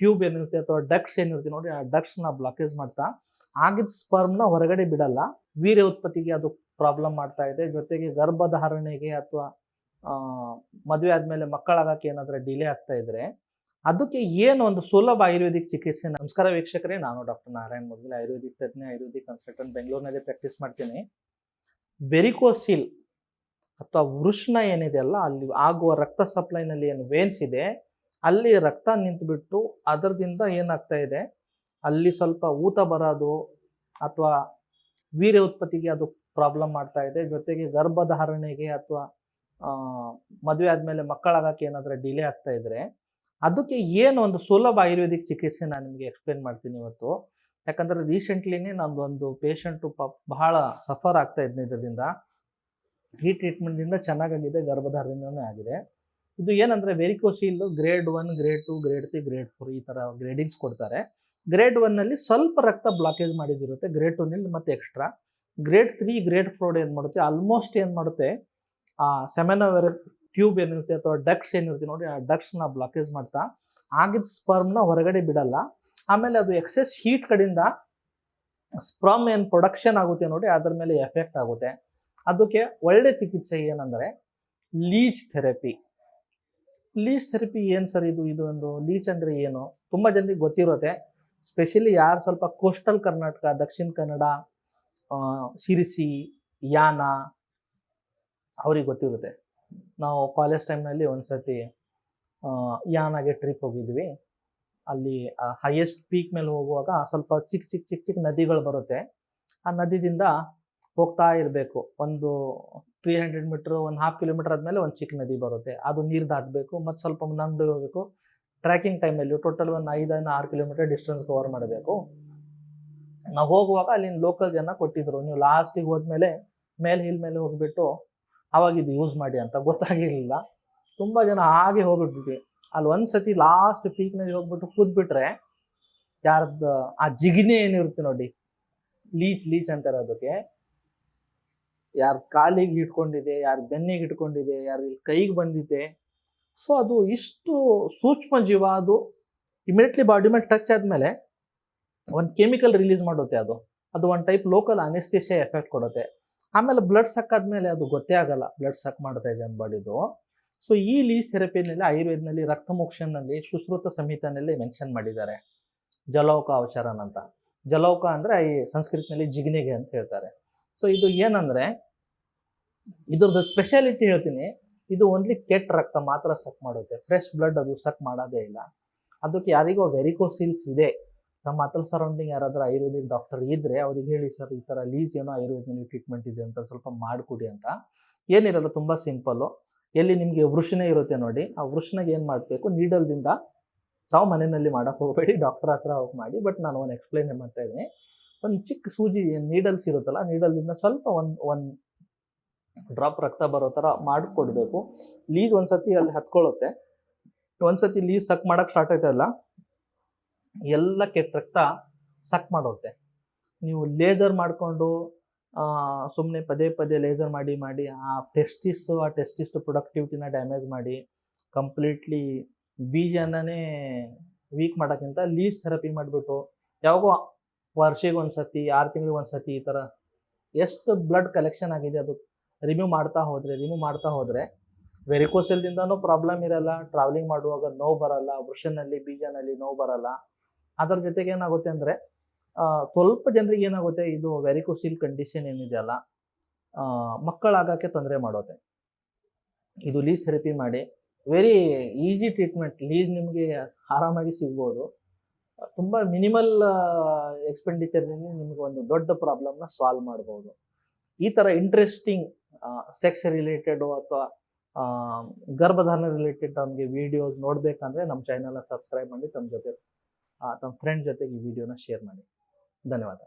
Tube ಏನಿರುತ್ತೆ ಅಥವಾ ducks ಏನಿರುತ್ತೆ ನೋಡಿ ಆ ಡಕ್ಸ್ನ ಬ್ಲಾಕೇಜ್ ಮಾಡ್ತಾ ಆಗಿದ್ದ ಸ್ಪರ್ಮ್ನ ಹೊರಗಡೆ ಬಿಡಲ್ಲ. ವೀರ್ಯ ಉತ್ಪತ್ತಿಗೆ ಅದು ಪ್ರಾಬ್ಲಮ್ ಮಾಡ್ತಾ ಇದೆ. ಜೊತೆಗೆ ಗರ್ಭಧಾರಣೆಗೆ ಅಥವಾ ಮದುವೆ ಆದಮೇಲೆ ಮಕ್ಕಳಾಗಕ್ಕೆ ಏನಾದರೂ ಡಿಲೇ ಆಗ್ತಾ ಇದ್ರೆ, ಅದಕ್ಕೆ ಏನು ಒಂದು ಸುಲಭ ಆಯುರ್ವೇದಿಕ್ ಚಿಕಿತ್ಸೆ ನಮಸ್ಕಾರ ವೀಕ್ಷಕರೇ, ನಾನು ಡಾಕ್ಟರ್ ನಾರಾಯಣ್ ಮೊದಲು ಆಯುರ್ವೇದಿಕ್ ತಜ್ಞ, ಆಯುರ್ವೇದಿಕ್ ಕನ್ಸಲ್ಟೆಂಟ್ ಬೆಂಗಳೂರಿನಲ್ಲಿ ಪ್ರಾಕ್ಟೀಸ್ ಮಾಡ್ತೀನಿ. ಬೆರಿಕೋಸಿಲ್ ಅಥವಾ ವೃಷ್ಣ ಏನಿದೆ ಅಲ್ಲ, ಅಲ್ಲಿ ಆಗುವ ರಕ್ತ ಸಪ್ಲೈನಲ್ಲಿ ಏನು ವೇನ್ಸ್ ಇದೆ ಅಲ್ಲಿ ರಕ್ತ ನಿಂತುಬಿಟ್ಟು ಅದರದಿಂದ ಏನಾಗ್ತಾ ಇದೆ? ಅಲ್ಲಿ ಸ್ವಲ್ಪ ಊತ ಬರೋದು ಅಥವಾ ವೀರ್ಯ ಉತ್ಪತ್ತಿಗೆ ಅದು ಪ್ರಾಬ್ಲಮ್ ಮಾಡ್ತಾ ಇದೆ. ಜೊತೆಗೆ ಗರ್ಭಧಾರಣೆಗೆ ಅಥವಾ ಮದುವೆ ಆದಮೇಲೆ ಮಕ್ಕಳಾಗಕ್ಕೆ ಏನಾದರೂ ಡಿಲೇ ಆಗ್ತಾ ಇದ್ರೆ ಅದಕ್ಕೆ ಏನು ಒಂದು ಸುಲಭ ಆಯುರ್ವೇದಿಕ್ ಚಿಕಿತ್ಸೆ ನಾನು ನಿಮಗೆ ಎಕ್ಸ್ಪ್ಲೇನ್ ಮಾಡ್ತೀನಿ ಇವತ್ತು. ಯಾಕಂದರೆ ರೀಸೆಂಟ್ಲಿನೇ ನಮ್ದು ಒಂದು ಪೇಷಂಟು ಪ ಬಹಳ ಸಫರ್ ಆಗ್ತಾ ಇದ್ನ ಇದರಿಂದ ಈ ಟ್ರೀಟ್ಮೆಂಟ್ದಿಂದ ಚೆನ್ನಾಗಾಗಿದೆ ಗರ್ಭಧಾರಣೆಯೂ ಆಗಿದೆ. ಇದು ಏನಂದರೆ varicocele grade one grade two grade three grade four ಈ ಥರ ಗ್ರೇಡಿಂಗ್ಸ್ ಕೊಡ್ತಾರೆ. ಗ್ರೇಡ್ ಒನ್ನಲ್ಲಿ ಸ್ವಲ್ಪ ರಕ್ತ ಬ್ಲಾಕೇಜ್ ಮಾಡಿದಿರುತ್ತೆ ಗ್ರೇಡ್ ಟೂನಲ್ಲಿ ಮತ್ತೆ extra grade three grade four ಏನು ಮಾಡುತ್ತೆ ಆಲ್ಮೋಸ್ಟ್ ಏನು ಮಾಡುತ್ತೆ, ಆ ಸೆಮೆನೋವೆರ್ ಟ್ಯೂಬ್ ಏನಿರುತ್ತೆ ಅಥವಾ ಡಕ್ಸ್ ಏನಿರುತ್ತೆ ನೋಡಿ, ಆ ಡಕ್ಸ್ನ ಬ್ಲಾಕೇಜ್ ಮಾಡ್ತಾ ಆಗಿದ್ದ ಸ್ಪರ್ಮ್ನ ಹೊರಗಡೆ ಬಿಡಲ್ಲ. ಆಮೇಲೆ ಅದು ಎಕ್ಸೆಸ್ ಹೀಟ್ ಕಡೆಯಿಂದ ಸ್ಪರ್ಮ್ ಏನು ಪ್ರೊಡಕ್ಷನ್ ಆಗುತ್ತೆ ನೋಡಿ, ಅದ್ರ ಮೇಲೆ ಎಫೆಕ್ಟ್ ಆಗುತ್ತೆ. ಅದಕ್ಕೆ ಒಳ್ಳೆ ಚಿಕಿತ್ಸೆ ಏನಂದರೆ ಲೀಚ್ ಥೆರಪಿ ಲೀಚ್ ಥೆರಪಿ ಏನು ಸರ್ ಇದು? ಇದು ಒಂದು ಲೀಚ್ ಅಂದರೆ ಏನು? ತುಂಬ ಜನರಿಗೆ ಗೊತ್ತಿರುತ್ತೆ. ಸ್ಪೆಷಲಿ ಯಾರು ಸ್ವಲ್ಪ ಕೋಸ್ಟಲ್ ಕರ್ನಾಟಕ ದಕ್ಷಿಣ ಕನ್ನಡ ಶಿರಸಿ ಯಾನ ಅವ್ರಿಗೆ ಗೊತ್ತಿರುತ್ತೆ. ನಾವು ಕಾಲೇಜ್ ಟೈಮ್ನಲ್ಲಿ ಒಂದು ಸತಿ ಯಾನಾಗೆ ಟ್ರಿಪ್ ಹೋಗಿದ್ವಿ. ಅಲ್ಲಿ ಹೈಯೆಸ್ಟ್ ಪೀಕ್ ಮೇಲೆ ಹೋಗುವಾಗ ಸ್ವಲ್ಪ ಚಿಕ್ಕ ಚಿಕ್ಕ ಚಿಕ್ಕ ಚಿಕ್ಕ ನದಿಗಳು ಬರುತ್ತೆ. ಆ ನದಿದಿಂದ ಹೋಗ್ತಾ ಇರಬೇಕು. ಒಂದು ತ್ರೀ ಹಂಡ್ರೆಡ್ ಮೀಟ್ರ್ ಒಂದು ಹಾಫ್ ಕಿಲೋಮೀಟರ್ ಆದಮೇಲೆ ಒಂದು ಚಿಕ್ಕ ನದಿ ಬರುತ್ತೆ. ಅದು ನೀರು ದಾಟಬೇಕು, ಮತ್ತು ಸ್ವಲ್ಪ ನಂದು ಹೋಗಬೇಕು ಟ್ರ್ಯಾಕಿಂಗ್ ಟೈಮಲ್ಲಿ ಟೋಟಲ್ ಒಂದು ಐದನ್ನು ಆರು ಕಿಲೋಮೀಟರ್ ಡಿಸ್ಟೆನ್ಸ್ ಕವರ್ ಮಾಡಬೇಕು. ನಾವು ಹೋಗುವಾಗ ಅಲ್ಲಿನ ಲೋಕಲ್ ಜನ ಕೊಟ್ಟಿದ್ರು. ನೀವು ಲಾಸ್ಟಿಗೆ ಹೋದ್ಮೇಲೆ ಮೇಲೆ ಹಿಲ್ ಮೇಲೆ ಹೋಗ್ಬಿಟ್ಟು ಅವಾಗ ಇದು ಯೂಸ್ ಮಾಡಿ ಅಂತ ಗೊತ್ತಾಗಿರಲಿಲ್ಲ. ತುಂಬ ಜನ ಹಾಗೆ ಹೋಗ್ಬಿಟ್ಬಿಟ್ವಿ ಅಲ್ಲಿ ಒಂದು ಸತಿ ಲಾಸ್ಟ್ ಪೀಕ್ನಲ್ಲಿ ಹೋಗ್ಬಿಟ್ಟು ಕೂದ್ಬಿಟ್ರೆ ಯಾರದ್ದು ಆ ಜಿಗಿನೇ ಏನಿರುತ್ತೆ ನೋಡಿ ಲೀಚ್ ಲೀಚ್ ಅಂತಾರೆ ಅದಕ್ಕೆ ಯಾರ ಕಾಲಿಗೆ ಇಟ್ಕೊಂಡಿದೆ ಯಾರ ಬೆನ್ನಿಗೆ ಇಟ್ಕೊಂಡಿದೆ ಯಾರ ಇಲ್ಲಿ ಕೈಗೆ ಬಂದಿದೆ. ಸೊ ಅದು ಇಷ್ಟು ಸೂಕ್ಷ್ಮ ಜೀವ, ಅದು ಇಮಿಡಿಯೇಟ್ಲಿ ಬಾಡಿ ಮೇಲೆ ಟಚ್ ಆದಮೇಲೆ ಒಂದು ಕೆಮಿಕಲ್ ರಿಲೀಸ್ ಮಾಡುತ್ತೆ ಅದು. ಅದು ಒಂದು ಟೈಪ್ ಲೋಕಲ್ ಅನೆಸ್ಥೇಷಿಯಾ ಎಫೆಕ್ಟ್ ಕೊಡುತ್ತೆ. ಆಮೇಲೆ ಬ್ಲಡ್ ಸಕ್ ಆದ್ಮೇಲೆ ಅದು ಗೊತ್ತೇ ಆಗಲ್ಲ ಬ್ಲಡ್ ಸಕ್ ಮಾಡ್ತಾ ಇದೆ ಬಾಡಿದು ಸೊ ಈ ಲೀಸ್ ಥೆರಪಿನಲ್ಲಿ ಆಯುರ್ವೇದನಲ್ಲಿ ರಕ್ತಮೋಕ್ಷನಲ್ಲಿ ಸುಶ್ರುತ ಸಂಹಿತನಲ್ಲಿ ಮೆನ್ಷನ್ ಮಾಡಿದ್ದಾರೆ. ಜಲೌಕ ಅವಚರನ್ ಅಂತ. ಜಲೌಕ ಅಂದರೆ ಈ ಸಂಸ್ಕೃತನಲ್ಲಿ ಜಿಗ್ನಿಗೆ ಅಂತ ಹೇಳ್ತಾರೆ. ಸೊ ಇದು ಏನಂದರೆ ಇದ್ರದ್ದು ಸ್ಪೆಷಾಲಿಟಿ ಹೇಳ್ತೀನಿ. ಇದು ಓನ್ಲಿ ಕೆಟ್ಟ ರಕ್ತ ಮಾತ್ರ ಸಕ್ ಮಾಡುತ್ತೆ. ಫ್ರೆಶ್ ಬ್ಲಡ್ ಅದು ಸಕ್ ಮಾಡೋದೇ ಇಲ್ಲ. ಅದಕ್ಕೆ ಯಾರಿಗೋ ವೆರಿಕೋಸಿಲ್ಸ್ ಇದೆ. ನಮ್ಮ ಹತ್ರ ಸರೌಂಡಿಂಗ್ ಯಾರಾದ್ರೂ ಆಯುರ್ವೇದಿಕ್ ಡಾಕ್ಟರ್ ಇದ್ದರೆ ಅವ್ರಿಗೆ ಹೇಳಿ ಸರ್ ಈ ಥರ ಲೀಸ್ ಏನೋ ಆಯುರ್ವೇದಿನಲ್ಲಿ ಟ್ರೀಟ್ಮೆಂಟ್ ಇದೆ ಅಂತ ಸ್ವಲ್ಪ ಮಾಡಿಕೊಡಿ ಅಂತ. ಏನಿರಲ್ಲ ತುಂಬ ಸಿಂಪಲ್ಲು ಎಲ್ಲಿ ನಿಮಗೆ ವೃಷಣೆ ಇರುತ್ತೆ ನೋಡಿ. ಆ ವೃಷಣಗೆ ಏನು ಮಾಡಬೇಕು? ನೀಡಲ್ದಿಂದ ತಾವು ಮನೆಯಲ್ಲಿ ಮಾಡೋಕೆ ಹೋಗಬೇಡಿ ಡಾಕ್ಟರ್ ಹತ್ರ ಹೋಗಿ ಮಾಡಿ. ಬಟ್ ನಾನು ಒಂದು ಎಕ್ಸ್ಪ್ಲೈನ್ ಮಾಡ್ತಾ ಇದ್ದೀನಿ. ಒಂದು ಚಿಕ್ಕ ಸೂಜಿ ನೀಡಲ್ಸ್ ಇರುತ್ತಲ್ಲ ನೀಡಲ್ದಿಂದ ಸ್ವಲ್ಪ ಒಂದು ಒಂದು ಡ್ರಾಪ್ ರಕ್ತ ಬರೋ ಥರ ಮಾಡಿಕೊಡ್ಬೇಕು. ಲೀಗ್ ಒಂದ್ಸತಿ ಅಲ್ಲಿ ಹತ್ಕೊಳ್ಳುತ್ತೆ ಒಂದ್ಸತಿ ಲೀಸ್ ಸಕ್ ಮಾಡೋಕ್ಕೆ ಸ್ಟಾರ್ಟ್ ಆಯ್ತಲ್ಲ, ಎಲ್ಲ ಕೆಟ್ಟ ರಕ್ತ ಸಕ್ ಮಾಡೋತ್ತೆ. ನೀವು ಲೇಸರ್ ಮಾಡಿಕೊಂಡು ಸುಮ್ಮನೆ ಪದೇ ಪದೇ ಲೇಸರ್ ಮಾಡಿ ಮಾಡಿ, ಆ ಟೆಸ್ಟಿಸ್ ಆ ಟೆಸ್ಟಿಸ್ ಪ್ರೊಡಕ್ಟಿವಿಟಿನ ಡ್ಯಾಮೇಜ್ ಮಾಡಿ ಕಂಪ್ಲೀಟ್ಲಿ ಬೀಜನೇ ವೀಕ್ ಮಾಡೋಕ್ಕಿಂತ ಲೀಸ್ ಥೆರಪಿ ಮಾಡಿಬಿಟ್ಟು, ಯಾವಾಗೋ ವರ್ಷಿಗೆ ಒಂದು ಸತಿ ಆರು ತಿಂಗಳಿಗೆ ಒಂದು ಸತಿ ಈ ಥರ ಎಷ್ಟು ಬ್ಲಡ್ ಕಲೆಕ್ಷನ್ ಆಗಿದೆ ಅದು ರಿಮೂವ್ ಮಾಡ್ತಾ ಹೋದರೆ ರಿಮೂವ್ ಮಾಡ್ತಾ ಹೋದರೆ ವೆರಿಕೋಸಲ್ದಿಂದನೂ ಪ್ರಾಬ್ಲಮ್ ಇರಲ್ಲ. ಟ್ರಾವೆಲಿಂಗ್ ಮಾಡುವಾಗ ನೋವು ಬರಲ್ಲ. ವೃಷನಲ್ಲಿ ಬೀಜನಲ್ಲಿ ನೋವು ಬರಲ್ಲ. ಅದರ ಜೊತೆಗೆ ಏನಾಗುತ್ತೆ ಅಂದರೆ ಸ್ವಲ್ಪ ಜನರಿಗೆ ಏನಾಗುತ್ತೆ, ಇದು ವೆರಿಕೋಸಿಲ್ ಕಂಡೀಷನ್ ಏನಿದೆಯಲ್ಲ ಮಕ್ಕಳಾಗೋಕ್ಕೆ ತೊಂದರೆ ಮಾಡುತ್ತೆ ಇದು ಲೀಸ್ ಥೆರಪಿ ಮಾಡಿ. ವೆರಿ ಈಸಿ ಟ್ರೀಟ್ಮೆಂಟ್ ಲೀಸ್ ನಿಮಗೆ ಆರಾಮಾಗಿ ಸಿಗ್ಬೋದು. ತುಂಬ ಮಿನಿಮಲ್ ಎಕ್ಸ್ಪೆಂಡಿಚರ್ನಲ್ಲಿ ನಿಮಗೆ ಒಂದು ದೊಡ್ಡ ಪ್ರಾಬ್ಲಮ್ನ ಸಾಲ್ವ್ ಮಾಡ್ಬೋದು. ಈ ಥರ ಇಂಟ್ರೆಸ್ಟಿಂಗ್ ಸೆಕ್ಸ್ ರಿಲೇಟೆಡು ಅಥವಾ ಗರ್ಭಧಾರಣ ರಿಲೇಟೆಡ್ ನಮಗೆ ವಿಡಿಯೋಸ್ ನೋಡಬೇಕಂದ್ರೆ ನಮ್ಮ ಚಾನಲ್ನ ಸಬ್ಸ್ಕ್ರೈಬ್ ಮಾಡಿ ತಮ್ಮ ಜೊತೆ ತಮ್ಮ ಫ್ರೆಂಡ್ ಜೊತೆಗೆ ಈ ವಿಡಿಯೋನ ಶೇರ್ ಮಾಡಿ. ಧನ್ಯವಾದ.